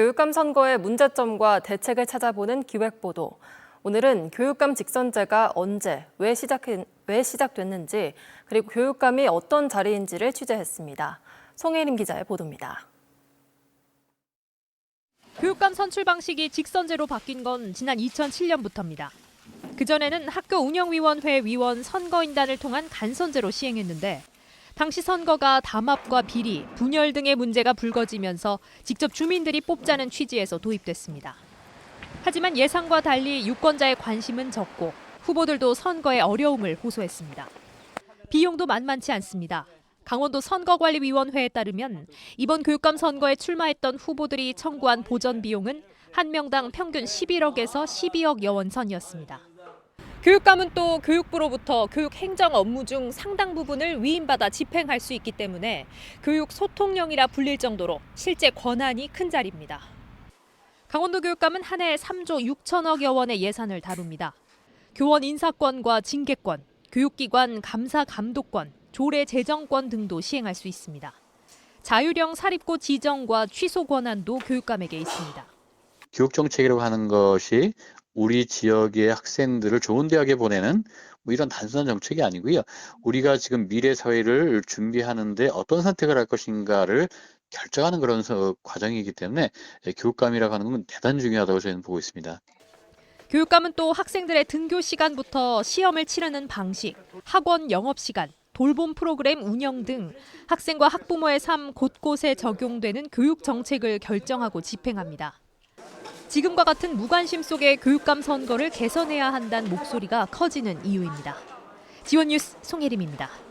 교육감 선거의 문제점과 대책을 찾아보는 기획보도. 오늘은 교육감 직선제가 언제, 왜, 시작, 왜 시작됐는지, 그리고 교육감이 어떤 자리인지를 취재했습니다. 송혜림 기자의 보도입니다. 교육감 선출 방식이 직선제로 바뀐 건 지난 2007년부터입니다. 그전에는 학교 운영위원회 위원 선거인단을 통한 간선제로 시행했는데 당시 선거가 담합과 비리, 분열 등의 문제가 불거지면서 직접 주민들이 뽑자는 취지에서 도입됐습니다. 하지만 예상과 달리 유권자의 관심은 적고 후보들도 선거에 어려움을 호소했습니다. 비용도 만만치 않습니다. 강원도 선거관리위원회에 따르면 이번 교육감 선거에 출마했던 후보들이 청구한 보전 비용은 한 명당 평균 11억에서 12억 여원 선이었습니다. 교육감은 또 교육부로부터 교육 행정 업무 중 상당 부분을 위임받아 집행할 수 있기 때문에 교육 소통령이라 불릴 정도로 실제 권한이 큰 자리입니다. 강원도 교육감은 한 해 3조 6천억여 원의 예산을 다룹니다. 교원 인사권과 징계권, 교육기관 감사 감독권, 조례 제정권 등도 시행할 수 있습니다. 자율형 사립고 지정과 취소 권한도 교육감에게 있습니다. 교육 정책이라고 하는 것이 우리 지역의 학생들을 좋은 대학에 보내는 뭐 이런 단순한 정책이 아니고요. 우리가 지금 미래 사회를 준비하는데 어떤 선택을 할 것인가를 결정하는 그런 서- 과정이기 때문에 교육감이라고 하는 건 대단히 중요하다고 저희는 보고 있습니다. 교육감은 또 학생들의 등교 시간부터 시험을 치르는 방식, 학원 영업 시간, 돌봄 프로그램 운영 등 학생과 학부모의 삶 곳곳에 적용되는 교육 정책을 결정하고 집행합니다. 지금과 같은 무관심 속의 교육감 선거를 개선해야 한다는 목소리가 커지는 이유입니다. 지원 뉴스 송혜림입니다.